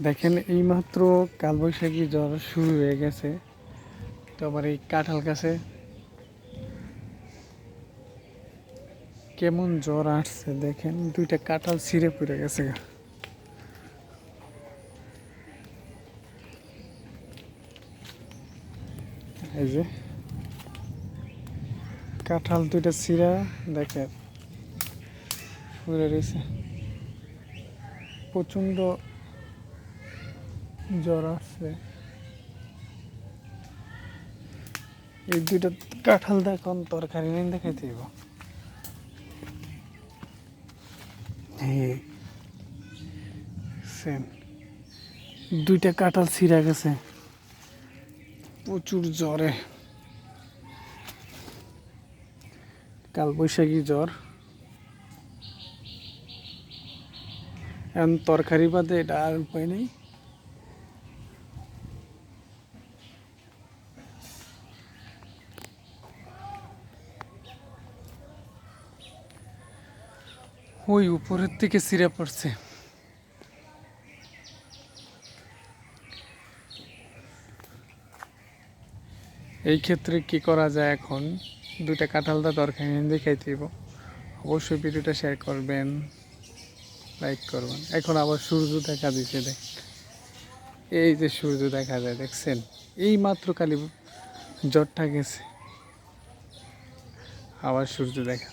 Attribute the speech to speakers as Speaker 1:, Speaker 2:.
Speaker 1: দেখেন, এইমাত্র কালবৈশাখী জ্বর শুরু হয়ে গেছে। তো আবার এই কাঁঠাল গাছে কেমন জ্বর আসছে দেখেন, দুইটা কাঁঠাল ছিঁড়ে পড়ে গেছে এই যে কাঁঠাল দুইটা ছিঁড়া, দেখেন প্রচণ্ড জ্বর আসছে এই দুইটা কাঁঠাল দেখুন তরকারি নেই এই সেম। দুইটা কাঁঠাল ছিঁড়া গেছে। প্রচুর জ্বরে। কাল বৈশাখী জ্বর। এখন তরকারি বাদে এটা আর উপায় নেই। ওই উপরের থেকে ছিঁড়ে পড়ছে। এই ক্ষেত্রে কি করা যায় এখন? দুইটা কাঁঠালটা দরকার হিন্দি খাইতে দিব অবশ্যই ভিডিওটা শেয়ার করবেন লাইক করবেন। এখন আবার সূর্য দেখা দিছে, দেখ। এই যে সূর্য দেখা যায়, দেখছেন? এই মাত্র কালী জ্বরটা গেছে। আবার সূর্য দেখা